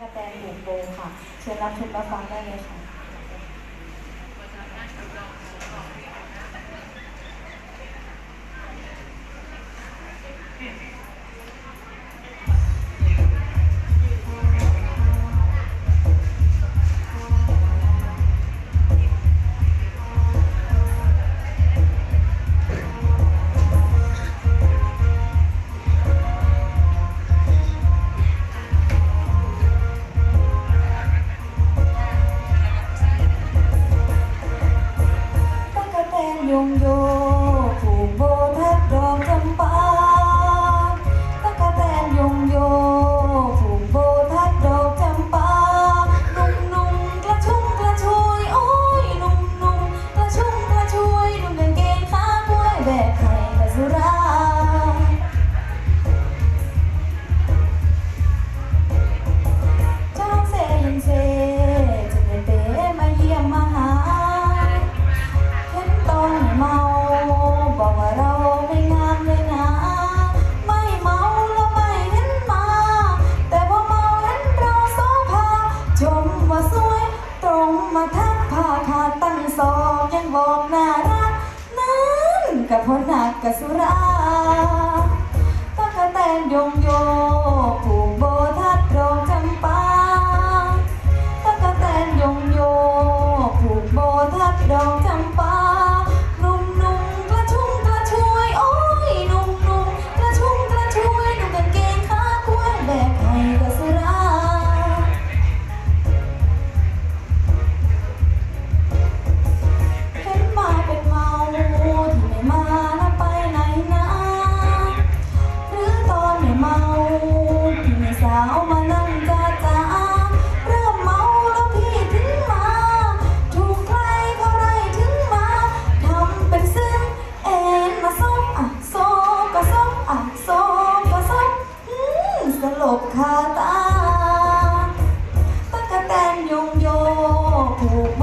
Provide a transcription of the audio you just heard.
กระแตหมูโปงค่ะ เชิญรับชมรับฟังได้เลยค่ะ yung yung สวย ตรงมาทักผ้าขาดตั้งศอกยังบอกน่ารักนั้นกับพนักกับสุราตะกะแตนยงยง สลบคาตาตะกะแตนยงโยผูกโบ